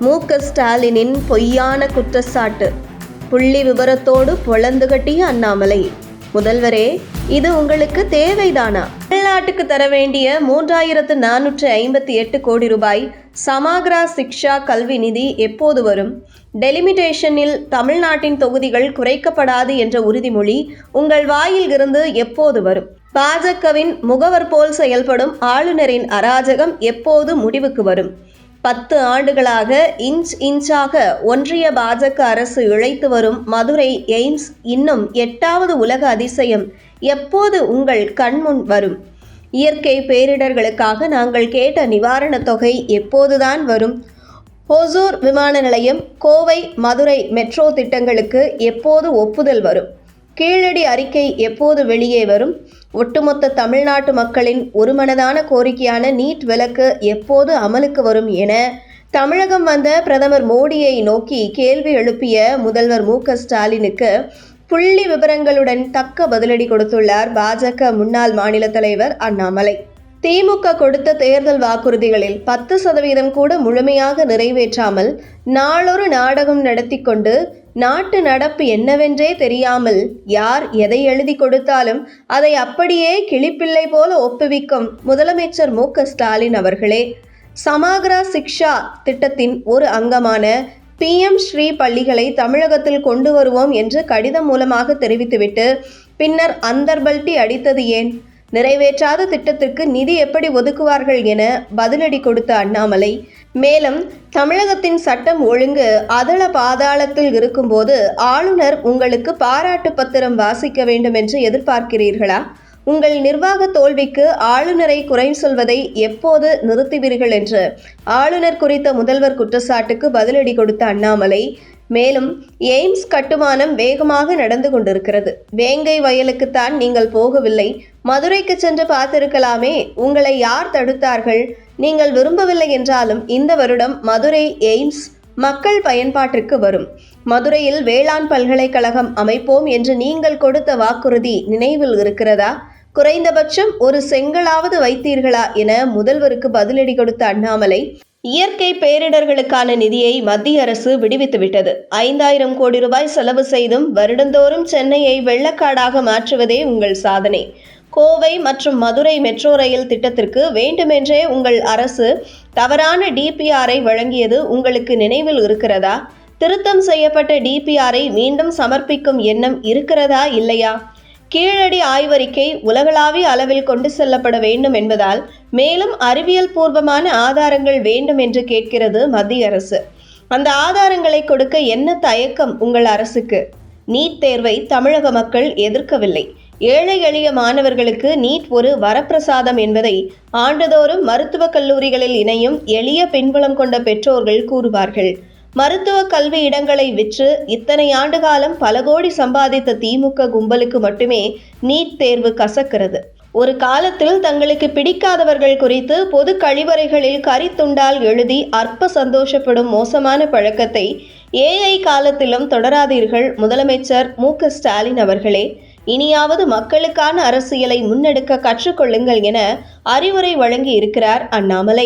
மு. க. ஸ்டாலினின் பொய்யான குற்றச்சாட்டு. புள்ளி விவரத்தோடு பொளந்து கட்டிய அண்ணாமலை. முதல்வரே இது உங்களுக்கு தேவைதானா? தமிழ்நாட்டுக்கு தர வேண்டிய மூன்றாயிரத்து நானூற்று ஐம்பத்தி எட்டு கோடி ரூபாய் சமாகரா சிக்ஷா கல்வி நிதி எப்போது வரும்? டெலிமிட்டேஷனில் தமிழ்நாட்டின் தொகுதிகள் குறைக்கப்படாது என்ற உறுதிமொழி உங்கள் வாயில் இருந்து எப்போது வரும்? பாஜகவின் முகவர் போல் செயல்படும் ஆளுநரின் அராஜகம் எப்போது முடிவுக்கு வரும்? பத்து ஆண்டுகளாக இன்ச் இன்ச்சாக ஒன்றிய பாஜக அரசு இழைத்து வரும் மதுரை எய்ம்ஸ் இன்னும் எட்டாவது உலக அதிசயம். எப்போது உங்கள் கண்முன் வரும்? இயற்கை பேரிடர்களுக்காக நாங்கள் கேட்ட நிவாரணத் தொகை எப்போதுதான் வரும்? ஹொசூர் விமான நிலையம் கோவை மதுரை மெட்ரோ திட்டங்களுக்கு எப்போது ஒப்புதல் வரும்? கீழடி அறிக்கை எப்போது வெளியே வரும்? ஒட்டுமொத்த தமிழ்நாட்டு மக்களின் ஒருமனதான கோரிக்கையான நீட் விலக்கு எப்போது அமலுக்கு வரும் என தமிழகம் வந்த பிரதமர் மோடியை நோக்கி கேள்வி எழுப்பிய முதல்வர் மு ஸ்டாலினுக்கு புள்ளி விவரங்களுடன் தக்க பதிலடி கொடுத்துள்ளார் பாஜக முன்னாள் மாநில தலைவர் அண்ணாமலை. திமுக கொடுத்த தேர்தல் வாக்குறுதிகளில் பத்து சதவீதம் கூட முழுமையாக நிறைவேற்றாமல் நாளொரு நாடகம் நடத்தி கொண்டு நாட்டு நடப்பு என்னவென்றே தெரியாமல் யார் எதை எழுதி கொடுத்தாலும் அதை அப்படியே கிளிப்பிள்ளை போல ஒப்புவிக்கும் முதலமைச்சர் மு ஸ்டாலின் அவர்களே. சமாகரா சிக்ஷா திட்டத்தின் ஒரு அங்கமான பிஎம் ஸ்ரீ பள்ளிகளை தமிழகத்தில் கொண்டு வருவோம் என்று கடிதம் மூலமாக தெரிவித்துவிட்டு பின்னர் அந்தர்பல்டி அடித்தது ஏன்? நிறைவேற்றாத திட்டத்திற்கு நிதி எப்படி ஒதுக்குவார்கள் என பதிலடி கொடுத்த அண்ணாமலை. மேலும் தமிழகத்தின் சட்டம் ஒழுங்கு அதள பாதாளத்தில் இருக்கும்போது ஆளுநர் உங்களுக்கு பாராட்டு பத்திரம் வாசிக்க வேண்டும் என்று எதிர்பார்க்கிறீர்களா? உங்கள் நிர்வாக தோல்விக்கு ஆளுநரை குறை சொல்வதை எப்போது நிறுத்துவீர்கள் என்று ஆளுநர் குறித்த முதல்வர் குற்றச்சாட்டுக்கு பதிலடி கொடுத்த அண்ணாமலை மேலும் எய்ம்ஸ் கட்டுமானம் வேகமாக நடந்து கொண்டிருக்கிறது. வேங்கை வயலுக்குத்தான் நீங்கள் போகவில்லை. மதுரைக்கு சென்று பார்த்திருக்கலாமே. உங்களை யார் தடுத்தார்கள்? நீங்கள் விரும்பவில்லை என்றாலும் இந்த வருடம் மதுரை எய்ம்ஸ் மக்கள் பயன்பாட்டிற்கு வரும். மதுரையில் வேளாண் பல்கலைக்கழகம் அமைப்போம் என்று நீங்கள் கொடுத்த வாக்குறுதி நினைவில் இருக்கிறதா? குறைந்தபட்சம் ஒரு செங்கலாவது வைத்தீர்களா என முதல்வருக்கு பதிலடி கொடுத்த அண்ணாமலை இயற்கை பேரிடர்களுக்கான நிதியை மத்திய அரசு விடுவித்துவிட்டது ஐந்தாயிரம் கோடி ரூபாய் செலவு செய்தும் வருடந்தோறும் சென்னையை வெள்ளக்காடாக மாற்றுவதே உங்கள் சாதனை. கோவை மற்றும் மதுரை மெட்ரோ ரயில் திட்டத்திற்கு வேண்டுமென்றே உங்கள் அரசு தவறான டிபிஆரை வழங்கியது உங்களுக்கு நினைவில் இருக்கிறதா? திருத்தம் செய்யப்பட்ட டிபிஆரை மீண்டும் சமர்ப்பிக்கும் எண்ணம் இருக்கிறதா இல்லையா? கீழடி ஆய்வறிக்கை உலகளாவிய அளவில் கொண்டு செல்லப்பட வேண்டும் என்பதால் மேலும் அறிவியல் பூர்வமான ஆதாரங்கள் வேண்டும் என்று கேட்கிறது மத்திய அரசு. அந்த ஆதாரங்களை கொடுக்க என்ன தயக்கம் உங்கள் அரசுக்கு? நீட் தேர்வை தமிழக மக்கள் எதிர்க்கவில்லை. ஏழை எளிய மாணவர்களுக்கு நீட் ஒரு வரப்பிரசாதம் என்பதை ஆண்டுதோறும் மருத்துவக் கல்லூரிகளில் இணையும் எளிய பின்புலம் கொண்ட பெற்றோர்கள் கூறுவார்கள். மருத்துவ கல்வி இடங்களை விற்று இத்தனை ஆண்டு காலம் பல கோடி சம்பாதித்த திமுக கும்பலுக்கு மட்டுமே நீட் தேர்வு கசக்கிறது. ஒரு காலத்தில் தங்களுக்கு பிடிக்காதவர்கள் குறித்து பொது கழிவறைகளில் கரித்துண்டால் எழுதி அற்ப சந்தோஷப்படும் மோசமான பழக்கத்தை ஏஐ காலத்திலும் தொடராதீர்கள். முதலமைச்சர் மு ஸ்டாலின் அவர்களே இனியாவது மக்களுக்கான அரசியலை முன்னெடுக்க கற்றுக்கொள்ளுங்கள் என அறிவுரை வழங்கி இருக்கிறார் அண்ணாமலை.